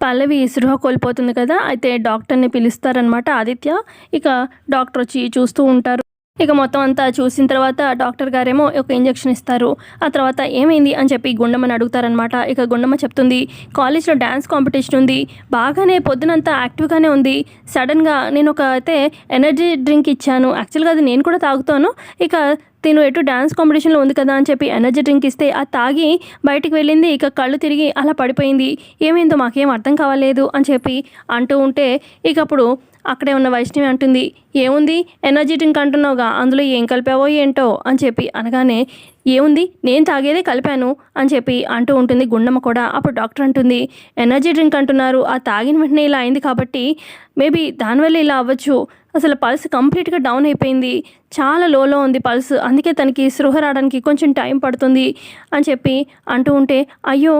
పల్లవి సృహ కోల్పోతుంది కదా అయితే డాక్టర్ని పిలుస్తారనమాట ఆదిత్య. ఇక డాక్టర్ వచ్చి చూస్తూ ఉంటారు. ఇక మొత్తం అంతా చూసిన తర్వాత డాక్టర్ గారేమో ఒక ఇంజెక్షన్ ఇస్తారు. ఆ తర్వాత ఏమైంది అని చెప్పి గుండమ్మని అడుగుతారనమాట ఇక గుండమ్మ చెప్తుంది కాలేజ్లో డ్యాన్స్ కాంపిటీషన్ ఉంది. బాగానే పొద్దునంతా యాక్టివ్గానే ఉంది. సడన్గా నేను ఒక అయితే ఎనర్జీ డ్రింక్ ఇచ్చాను. యాక్చువల్గా అది నేను కూడా తాగుతాను. ఇక తిను ఎటు డ్యాన్స్ కాంపిటీషన్లో ఉంది కదా అని చెప్పి ఎనర్జీ డ్రింక్ ఇస్తే అది తాగి బయటికి వెళ్ళింది. ఇక కళ్ళు తిరిగి అలా పడిపోయింది. ఏమైందో మాకేం అర్థం కావలేదు అని చెప్పి అంటూ ఉంటే ఇక అప్పుడు అక్కడే ఉన్న వైష్ణవి అంటుంది ఏముంది? ఎనర్జీ డ్రింక్ అంటున్నావుగా అందులో ఏం కలిపావో ఏంటో? అని చెప్పి అనగానే ఏముంది? నేను తాగేదే కలిపాను అని చెప్పి అంటూ ఉంటుంది గుండమ్మ కూడా. అప్పుడు డాక్టర్ అంటుంది ఎనర్జీ డ్రింక్ అంటున్నారు ఆ తాగిన వెంటనే ఇలా అయింది కాబట్టి మేబీ దానివల్ల ఇలా అవ్వచ్చు. అసలు పల్స్ కంప్లీట్గా డౌన్ అయిపోయింది. చాలా లోలో ఉంది పల్స్. అందుకే తనకి స్పృహ రావడానికి కొంచెం టైం పడుతుంది అని చెప్పి అంటూ ఉంటే అయ్యో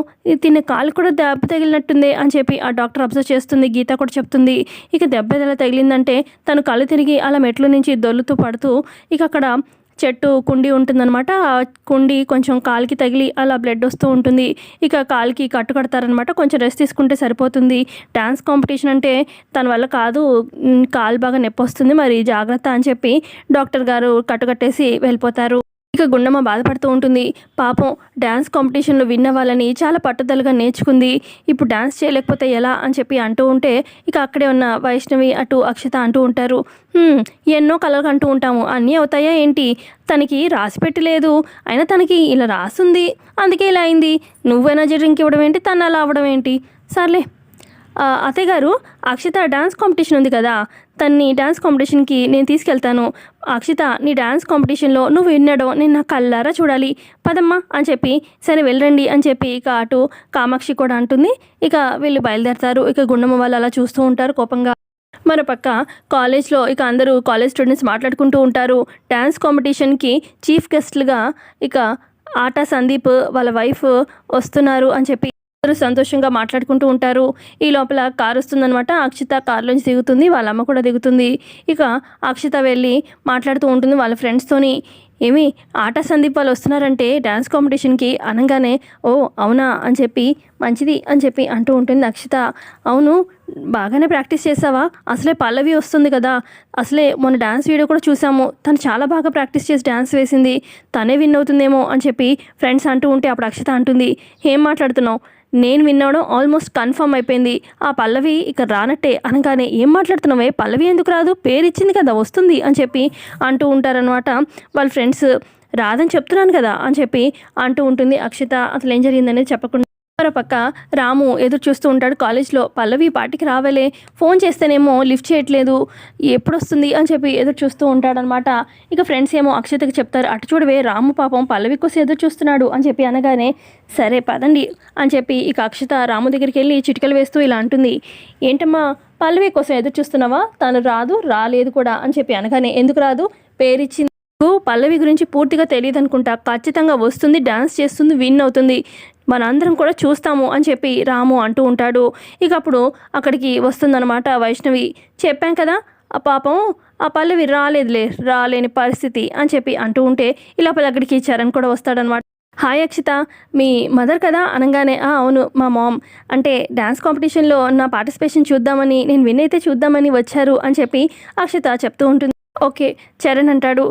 తిన్న కాలు కూడా దెబ్బ తగిలినట్టుంది అని చెప్పి ఆ డాక్టర్ అబ్జర్వ్ చేస్తుంది. గీత కూడా చెప్తుంది ఇక దెబ్బ ఎలా తగిలిందంటే తను కళ్ళు తిరిగి అలా మెట్ల నుంచి దొల్లుతూ పడుతూ ఇక అక్కడ చెట్టు కుండి ఉంటుందన్నమాట. ఆ కుండి కొంచెం కాలికి తగిలి అలా బ్లడ్ వస్తూ ఉంటుంది. ఇక కాలికి కట్టు కడతారనమాట కొంచెం రెస్ట్ తీసుకుంటే సరిపోతుంది. డ్యాన్స్ కాంపిటీషన్ అంటే తన వల్ల కాదు. కాలు బాగా నొప్పి వస్తుంది. మరి జాగ్రత్త అని చెప్పి డాక్టర్ గారు కట్టుకట్టేసి వెళ్ళిపోతారు. ఇక గుండమ్మ బాధపడుతూ ఉంటుంది. పాపం డ్యాన్స్ కాంపిటీషన్లో విన్న వాళ్ళని చాలా పట్టుదలగా నేర్చుకుంది. ఇప్పుడు డ్యాన్స్ చేయలేకపోతే ఎలా అని చెప్పి అంటూ ఉంటే ఇక అక్కడే ఉన్న వైష్ణవి అటు అక్షత అంటూ ఉంటారు. ఎన్నో కలలు అంటూ ఉంటాము. అన్నీ అవుతాయా ఏంటి? తనకి రాసి పెట్టలేదు. అయినా తనకి ఇలా రాసుంది. అందుకే ఇలా అయింది. నువ్వు ఎనర్జీ డ్రింక్ ఇవ్వడం ఏంటి? తను అలా అవ్వడం ఏంటి? సర్లే అత్తయ్య గారు అక్షిత డ్యాన్స్ కాంపిటీషన్ ఉంది కదా తన్ని డ్యాన్స్ కాంపిటీషన్కి నేను తీసుకెళ్తాను. అక్షిత నీ డ్యాన్స్ కాంపిటీషన్లో నువ్వు విన్నడం నేను నా కళ్ళారా చూడాలి. పదమ్మా అని చెప్పి సరే వెళ్ళండి అని చెప్పి ఇక అటు కామాక్షి కూడా అంటుంది. ఇక వీళ్ళు బయలుదేరతారు. ఇక గుండమ్మ వాళ్ళు అలా చూస్తూ ఉంటారు కోపంగా. మరోపక్క కాలేజ్లో ఇక అందరూ కాలేజ్ స్టూడెంట్స్ మాట్లాడుకుంటూ ఉంటారు. డ్యాన్స్ కాంపిటీషన్కి చీఫ్ గెస్ట్లుగా ఇక ఆటా సందీప్ వాళ్ళ వైఫ్ వస్తున్నారు అని చెప్పి అందరూ సంతోషంగా మాట్లాడుకుంటూ ఉంటారు. ఈ లోపల కారు వస్తుందనమాట అక్షిత కారులోంచి దిగుతుంది. వాళ్ళ అమ్మ కూడా దిగుతుంది. ఇక అక్షిత వెళ్ళి మాట్లాడుతూ ఉంటుంది వాళ్ళ ఫ్రెండ్స్తోని ఏమి ఆట సందీప్ వాళ్ళు వస్తున్నారంటే డ్యాన్స్ కాంపిటీషన్కి అనగానే ఓ అవునా? అని చెప్పి మంచిది అని చెప్పి అంటూ ఉంటుంది అక్షిత. అవును బాగానే ప్రాక్టీస్ చేసావా? అసలే పల్లవి వస్తుంది కదా. అసలే మొన్న డ్యాన్స్ వీడియో కూడా చూసాము. తను చాలా బాగా ప్రాక్టీస్ చేసి డ్యాన్స్ వేసింది. తనే విన్ అవుతుందేమో అని చెప్పి ఫ్రెండ్స్ అంటూ ఉంటే అప్పుడు అక్షిత అంటుంది. ఏం మాట్లాడుతున్నావు? నేను విన్నవడం ఆల్మోస్ట్ కన్ఫర్మ్ అయిపోయింది. ఆ పల్లవి ఇక రానట్టే అనగానే ఏం మాట్లాడుతున్నావే? పల్లవి ఎందుకు రాదు? పేరు ఇచ్చింది కదా వస్తుంది అని చెప్పి అంటూ ఉంటారనమాట వాళ్ళ ఫ్రెండ్స్ రాదని చెప్తున్నాను కదా అని చెప్పి అంటూ ఉంటుంది. అక్షిత అసలు ఏం జరిగిందనేది చెప్పకుండా మరోపక్క రాము ఎదురు చూస్తూ ఉంటాడు. కాలేజ్లో పల్లవి పాటికి రావాలే. ఫోన్ చేస్తేనేమో లిఫ్ట్ చేయట్లేదు. ఎప్పుడు వస్తుంది అని చెప్పి ఎదురు చూస్తూ ఉంటాడనమాట ఇక ఫ్రెండ్స్ ఏమో అక్షతకి చెప్తారు అటు చూడవే రాము పాపం పల్లవి కోసం ఎదురు చూస్తున్నాడు అని చెప్పి అనగానే సరే పదండి అని చెప్పి ఇక అక్షత రాము దగ్గరికి వెళ్ళి చిటికలు వేస్తూ ఇలా అంటుంది ఏంటమ్మా పల్లవి కోసం ఎదురు చూస్తున్నావా? తను రాదు రాలేదు కూడా అని చెప్పి అనగానే ఎందుకు రాదు? పేరిచ్చింది నాకు పల్లవి గురించి పూర్తిగా తెలియదు అనుకుంటా ఖచ్చితంగా వస్తుంది డ్యాన్స్ చేస్తుంది విన్ అవుతుంది. మనందరం కూడా చూస్తాము అని చెప్పి రాము అంటూ ఉంటాడు. ఇక అప్పుడు అక్కడికి వస్తుందన్నమాట వైష్ణవి. చెప్పాం కదా ఆ పాపం ఆ పల్లవి రాలేదులే రాలేని పరిస్థితి అని చెప్పి అంటూ ఉంటే ఇలా అక్కడికి చరణ్ కూడా వస్తాడనమాట హాయ్ అక్షిత మీ మదర్ కదా? అనగానే అవును మా మామ్. అంటే డ్యాన్స్ కాంపిటీషన్లో నా పార్టిసిపేషన్ చూద్దామని నేను విన్ అయితే చూద్దామని వచ్చారు అని చెప్పి అక్షిత చెప్తూ ఉంటుంది. ఓకే చరణ్ అంటాడు.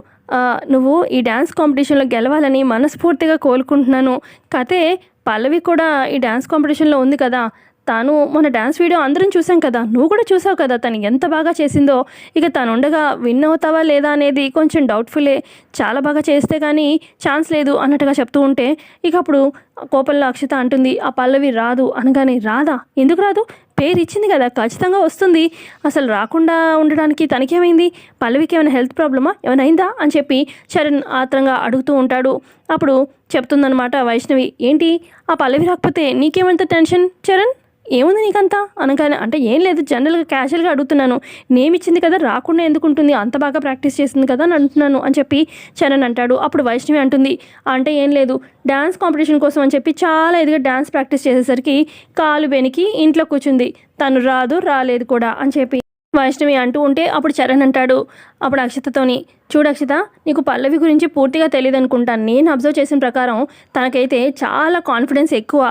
నువ్వు ఈ డ్యాన్స్ కాంపిటీషన్లో గెలవాలని మనస్ఫూర్తిగా కోలుకుంటున్నాను కథే పల్లవి కూడా ఈ డ్యాన్స్ కాంపిటీషన్లో ఉంది కదా. తాను మొన్న డ్యాన్స్ వీడియో అందరం చూసాం కదా. నువ్వు కూడా చూసావు కదా తను ఎంత బాగా చేసిందో. ఇక తను ఉండగా విన్ అవుతావా లేదా అనేది కొంచెం డౌట్ఫుల్లే చాలా బాగా చేస్తే కానీ ఛాన్స్ లేదు అన్నట్టుగా చెప్తూ ఉంటే. ఇక అప్పుడు కోపంలో అక్షిత అంటుంది ఆ పల్లవి రాదు. అనగానే రాదా? ఎందుకు రాదు? పేరు ఇచ్చింది కదా ఖచ్చితంగా వస్తుంది. అసలు రాకుండా ఉండడానికి తనకేమైంది? పల్లవికి ఏమైనా హెల్త్ ప్రాబ్లమా? ఏమైనా అయిందా? అని చెప్పి చరణ్ ఆత్రంగా అడుగుతూ ఉంటాడు. అప్పుడు చెప్తుందనమాట వైష్ణవి ఏంటి? ఆ పల్లవి రాకపోతే నీకేమంత టెన్షన్ చరణ్? ఏముంది నీకంతా? అనగానే అంటే ఏం లేదు జనరల్గా క్యాజువల్గా అడుగుతున్నాను. నేమిచ్చింది కదా రాకుండా ఎందుకు ఉంటుంది? అంత బాగా ప్రాక్టీస్ చేసింది కదా అని అంటున్నాను అని చెప్పి చరణ్ అంటాడు. అప్పుడు వైష్ణవి అంటుంది అంటే ఏం లేదు డ్యాన్స్ కాంపిటీషన్ కోసం అని చెప్పి చాలా ఎదుగా డ్యాన్స్ ప్రాక్టీస్ చేసేసరికి కాలు బెనికి ఇంట్లో కూర్చుంది. తను రాదు రాలేదు కూడా అని చెప్పి వైష్ణవి అంటూ ఉంటే అప్పుడు చరణ్ అంటాడు అప్పుడు అక్షతతోని చూడు అక్షిత నీకు పల్లవి గురించి పూర్తిగా తెలియదు అనుకుంటాను నేను అబ్జర్వ్ చేసిన ప్రకారం తనకైతే చాలా కాన్ఫిడెన్స్ ఎక్కువ.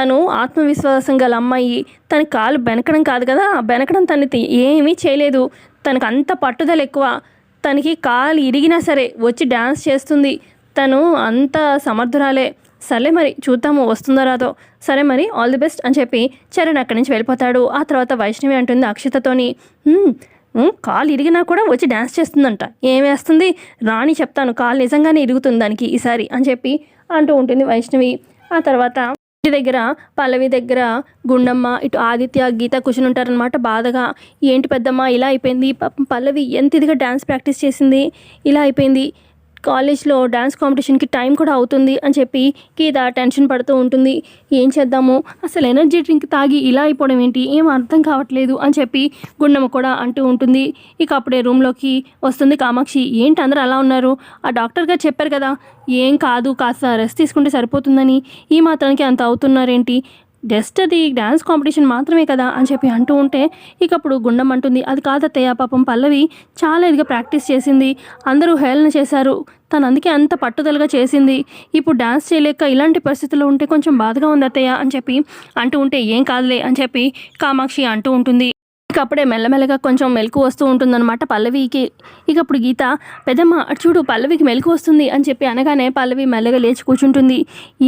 తను ఆత్మవిశ్వాసం గల అమ్మాయి తన కాలు బెనకడం కాదు కదా? ఆ బెనకడం తను తి- ఏమీ చేయలేదు. తనకు అంత పట్టుదల ఎక్కువ. తనకి కాలు ఇరిగినా సరే వచ్చి డ్యాన్స్ చేస్తుంది. తను అంత సమర్థురాలే. సరే మరి చూద్దాము వస్తుందో రాదో. సరే మరి ఆల్ ది బెస్ట్ అని చెప్పి చరణ్ అక్కడి నుంచి వెళ్ళిపోతాడు. ఆ తర్వాత వైష్ణవి అంటుంది అక్షతతోని కాలు ఇరిగినా కూడా వచ్చి డ్యాన్స్ చేస్తుందంట. ఏమేస్తుంది వేస్తుంది? రాణి చెప్తాను కాలు నిజంగానే ఇరుగుతుంది దానికి ఈసారి అని చెప్పి అంటూ ఉంటుంది వైష్ణవి. ఆ తర్వాత ఇంటి దగ్గర పల్లవి దగ్గర గుండమ్మ ఇటు ఆదిత్య గీత కూర్చుని ఉంటారనమాట బాధగా. ఏంటి పెద్దమ్మ ఇలా అయిపోయింది. పల్లవి ఎంత ఇదిగా డ్యాన్స్ ప్రాక్టీస్ చేసింది? ఇలా అయిపోయింది. కాలేజ్లో డ్యాన్స్ కాంపిటీషన్కి టైం కూడా అవుతుంది అని చెప్పి గీత టెన్షన్ పడుతూ ఉంటుంది. ఏం చేద్దాము? అసలు ఎనర్జీ డ్రింక్ తాగి ఇలా అయిపోవడం ఏంటి? ఏం అర్థం కావట్లేదు అని చెప్పి గుండమ్మ కూడా అంటూ ఉంటుంది. ఇక అప్పుడే రూమ్లోకి వస్తుంది కామాక్షి. ఏంటి అందరూ అలా ఉన్నారు? ఆ డాక్టర్ గారు చెప్పారు కదా. ఏం కాదు కాస్త రెస్ట్ తీసుకుంటే సరిపోతుందని. ఈ మాత్రానికి అంత అవుతున్నారేంటి? జస్ట్ అది డ్యాన్స్ కాంపిటీషన్ మాత్రమే కదా అని చెప్పి అంటూ ఉంటే ఇక అప్పుడు గుండం అంటుంది. అది కాదత్తయ్య పాపం పల్లవి చాలా ఇదిగా ప్రాక్టీస్ చేసింది. అందరూ హేళన చేశారు. తను అందుకే అంత పట్టుదలగా చేసింది. ఇప్పుడు డ్యాన్స్ చేయలేక ఇలాంటి పరిస్థితుల్లో ఉంటే కొంచెం బాధగా ఉంది అత్తయ్య అని చెప్పి అంటూ ఉంటే ఏం కాదులే అని చెప్పి కామాక్షి అంటూ ఉంటుంది. అప్పుడే మెల్లమెల్లగా కొంచెం మెలకు వస్తూ ఉంటుందన్నమాట పల్లవికి. ఇక అప్పుడు గీత పెద్దమ్మ అటు చూడు పల్లవికి మెలకు వస్తుంది అని చెప్పి అనగానే పల్లవి మెల్లగా లేచి కూర్చుంటుంది.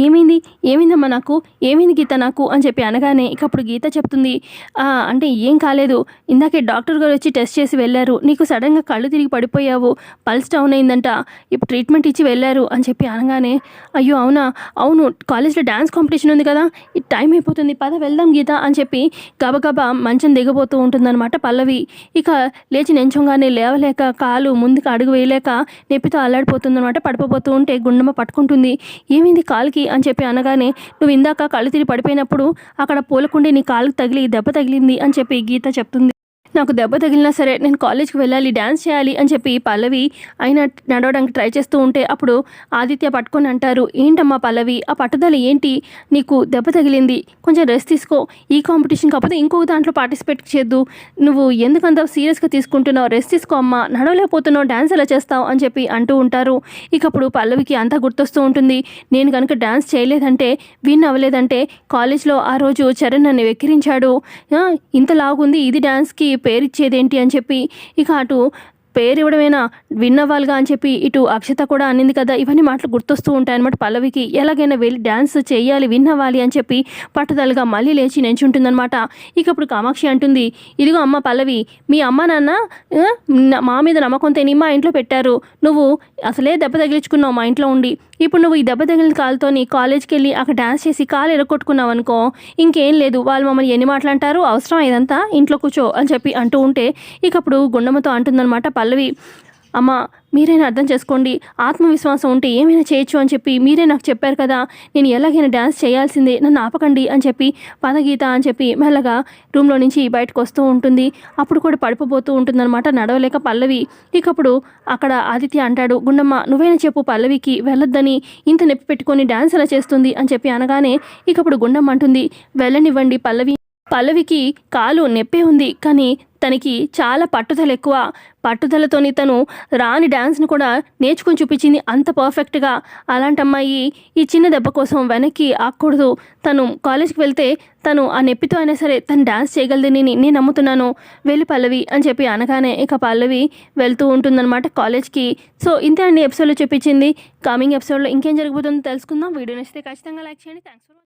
ఏమైంది? ఏమైందమ్మా నాకు? ఏమైంది గీత నాకు? అని చెప్పి అనగానే ఇక అప్పుడు గీత చెప్తుంది. అంటే ఏం కాలేదు. ఇందాకే డాక్టర్ గారు వచ్చి టెస్ట్ చేసి వెళ్ళారు. నీకు సడన్గా కళ్ళు తిరిగి పడిపోయావు. పల్స్ డౌన్ అయిందంట. ఇప్పుడు ట్రీట్మెంట్ ఇచ్చి వెళ్ళారు అని చెప్పి అనగానే అయ్యో అవునా? అవును కాలేజ్లో డ్యాన్స్ కాంపిటీషన్ ఉంది కదా. టైం అయిపోతుంది. పద వెళ్దాం గీత అని చెప్పి గబగబా మంచం దిగబోతూ ఉంటుందన్నమాట పల్లవి. ఇక లేచి నెంచంగానే లేవలేక కాలు ముందుకు అడుగు వేయలేక నొప్పితో అల్లాడిపోతుందన్నమాట. పడిపోతూ ఉంటే గుండమ్మ పట్టుకుంటుంది. ఏమైంది కాలుకి? అని చెప్పి అనగానే నువ్వు ఇందాక కళ్ళు తిరిగి పడిపోయినప్పుడు అక్కడ పూలకుండి నీ కాలుకి తగిలి దెబ్బ తగిలింది అని చెప్పి గీత చెప్తుంది. నాకు దెబ్బ తగిలినా సరే నేను కాలేజ్కి వెళ్ళాలి డ్యాన్స్ చేయాలి అని చెప్పి పల్లవి అయినా నడవడానికి ట్రై చేస్తూ ఉంటే అప్పుడు ఆదిత్య పట్టుకొని అంటారు ఏంటమ్మా పల్లవి ఆ పట్టుదల ఏంటి? నీకు దెబ్బ తగిలింది. కొంచెం రెస్ట్ తీసుకో. ఈ కాంపిటీషన్ కాకపోతే ఇంకొక దాంట్లో పార్టిసిపేట్ చేద్దు నువ్వు ఎందుకంత సీరియస్గా తీసుకుంటున్నావు? రెస్ట్ తీసుకో అమ్మా. నడవలేకపోతున్నావు. డ్యాన్స్ ఎలా చేస్తావు? అని చెప్పి అంటూ ఉంటారు. ఇక అప్పుడు పల్లవికి అంతా గుర్తొస్తూ ఉంటుంది. నేను కనుక డ్యాన్స్ చేయలేదంటే విన్ అవ్వలేదంటే కాలేజ్లో ఆ రోజు చరణ్ నన్ను వెక్కిరించాడు. ఇంత లాగుంది ఇది డ్యాన్స్కి పేరిచ్చేదేంటి అని చెప్పి ఇక అటు పేరివ్వడమేనా విన్నవాళ్ళుగా అని చెప్పి ఇటు అక్షత కూడా అన్నింది కదా. ఇవన్నీ మాటలు గుర్తొస్తూ ఉంటాయి అనమాట పల్లవికి. ఎలాగైనా వెళ్ళి డ్యాన్స్ చేయాలి విన్నవాలి అని చెప్పి పట్టుదలగా మళ్ళీ లేచి నెంచుంటుందనమాట ఇక అప్పుడు కామాక్షి అంటుంది ఇదిగో అమ్మ పల్లవి మీ అమ్మ నాన్న మా మీద నమ్మకం తెని మా ఇంట్లో పెట్టారు. నువ్వు అసలే దెబ్బ తగిలించుకున్నావు మా ఇంట్లో ఉండి. ఇప్పుడు నువ్వు ఈ దెబ్బ తగిలిన కాలుతో నీ కాలేజ్కి వెళ్ళి అక్కడ డ్యాన్స్ చేసి కాలు ఎరగొట్టుకున్నావు అనుకో ఇంకేం లేదు. వాళ్ళు మమ్మల్ని ఎన్ని మాటలంటారు అవసరం ఇదంతా ఇంట్లో కూర్చో అని చెప్పి అంటూ ఉంటే ఇకప్పుడు గుండమ్మతో అంటుందన్నమాట పల్లవి. అమ్మ మీరైనా అర్థం చేసుకోండి. ఆత్మవిశ్వాసం ఉంటే ఏమైనా చేయొచ్చు అని చెప్పి మీరే నాకు చెప్పారు కదా. నేను ఎలాగైనా డ్యాన్స్ చేయాల్సిందే. నన్ను ఆపకండి అని చెప్పి పదగీత అని చెప్పి మెల్లగా రూమ్లో నుంచి బయటకు వస్తూ ఉంటుంది. అప్పుడు కూడా పడిపోతూ ఉంటుందన్నమాట నడవలేక పల్లవి. ఇకప్పుడు అక్కడ ఆదిత్య అంటాడు గుండమ్మ నువ్వైనా చెప్పు పల్లవికి వెళ్ళొద్దని. ఇంత నొప్పి పెట్టుకొని డ్యాన్స్ ఎలా చేస్తుంది? అని చెప్పి అనగానే ఇకప్పుడు గుండమ్మ అంటుంది వెళ్ళనివ్వండి పల్లవి. పల్లవికి కాలు నొప్పే ఉంది కానీ తనకి చాలా పట్టుదల ఎక్కువ. పట్టుదలతోని తను రాని డ్యాన్స్ని కూడా నేర్చుకుని చూపించింది అంత పర్ఫెక్ట్గా. అలాంటి అమ్మాయి ఈ చిన్న దెబ్బ కోసం వెనక్కి ఆకూడదు తను కాలేజ్కి వెళ్తే తను ఆ నొప్పితో అయినా సరే తను డ్యాన్స్ చేయగలదని నేను నమ్ముతున్నాను. వెళ్ళి పల్లవి అని చెప్పి అనగానే ఇక పల్లవి వెళ్తూ ఉంటుందన్నమాట కాలేజ్కి. సో ఇంతే అండి ఎపిసోడ్లో చూపించింది. కమింగ్ ఎపిసోడ్లో ఇంకేం జరగబోతుందో తెలుసుకుందాం. వీడియో నచ్చితే ఖచ్చితంగా లైక్ చేయండి. Thanks for